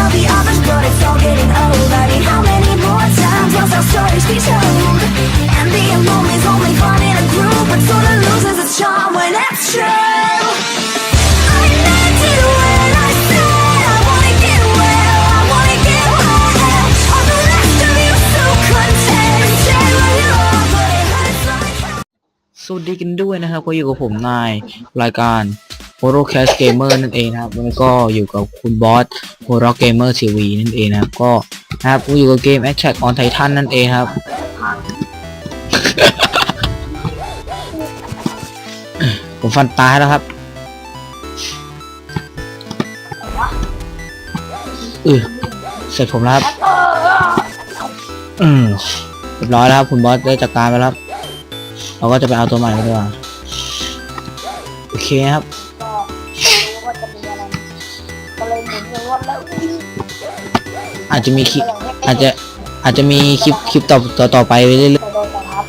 tell the others, but it's all getting old. I mean, how many more times must our stories be told? And being lonely's only fun in a group, but sort of loses its charm when it's true. I meant it when I said I wanna get well, I wanna get well. All the rest of you so content, say what you are, but it hurts like hell. สวัสดีกันด้วยนะครับก็อยู่กับผมนายรายการ h o r o c a s t Gamer นั่นเองนะครับแล้วก็อยู่กับคุณบอส h o r o Gamer TV นั่นเองนะครับก็นะครับอยู่กับเกม Attack on Titan นั่นเองครับ ผมฟันตายแล้วครับเออเสร็จผมแล้วครับ อืมเรียบร้อยแล้วครับ คุณบอสได้จัดการไปแล้วเราก็จะไปเอาตัวใหม่กันดีกว่าโอเคครับ ก็เลยหมุนอย่างว่าแล้ววิ่งอาจจะมีคลิปอย่างเงี้ยอาจจะอาจจะมีคลิปคลิปต่อต่อต่อไปเรื่อยไปโดนกระทับ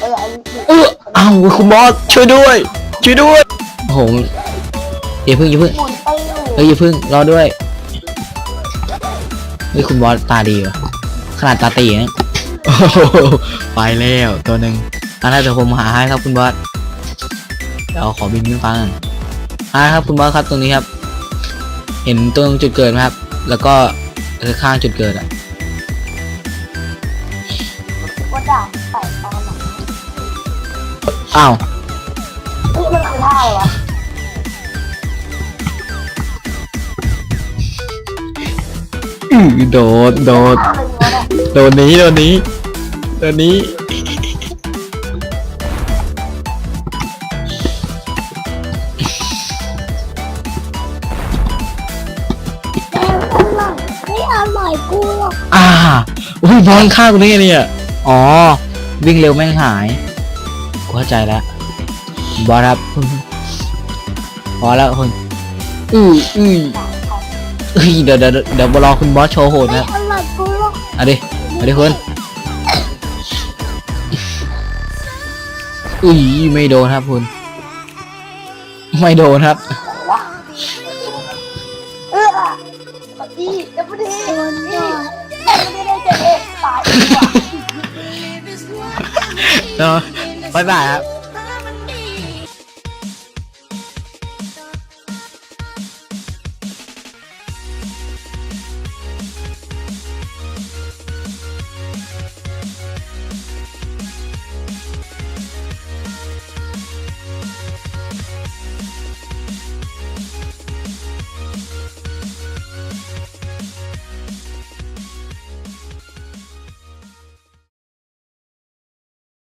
เออไอ้ๆเอออ้าวคุณบอสช่วยด้วย ช่วยด้วยโอ้โหอย่าเพึ่งอย่าเพึ่งหมุนไปอยู่เฮ้ยอย่าเพึ่งรอด้วยเฮ้ยคุณบอสตาดีวะขนาดตาตีนะโอ้โหไปแล้วตัวหนึ่งอันนั้นเดี๋ยวผมหาให้ครับคุณบอสเดี๋ยวขอบินขึ้นฟ้าก่อน อ่าครับคุณบอสครับตรงนี้ครับ เห็นตรงจุดเกิดไหมครับ แล้วก็ข้างๆจุดเกิดอะว่าด่าใส่ตอนหลังอ้าวเฮ้ยมันคือท่าอะไรวะอื้อโดดโดดท่าอะไรวะเนี่ยโดดหนี้โดดหนี้โดดหนี้นี่ อร่อยกูอ่าอุ้ยบอลฆ่ากูได้ไงเนี่ย อ๋อ วิ่งเร็วแม่งหาย กูเข้าใจแล้ว บอลครับ พอแล้วคุณอืออือเอ้ยเดี๋ยวเดี๋ยวเดี๋ยวรอคุณบอสโชว์โหดนะอร่อยกูหรอกเอะดิเอาดิคุณอุ้ยไม่โดนครับคุณ ไม่โดนครับ ดีเดี๋ยวพอดีนี่ไม่ได้จะเอะตายดีกว่า เนาะบ๊ายบายครับ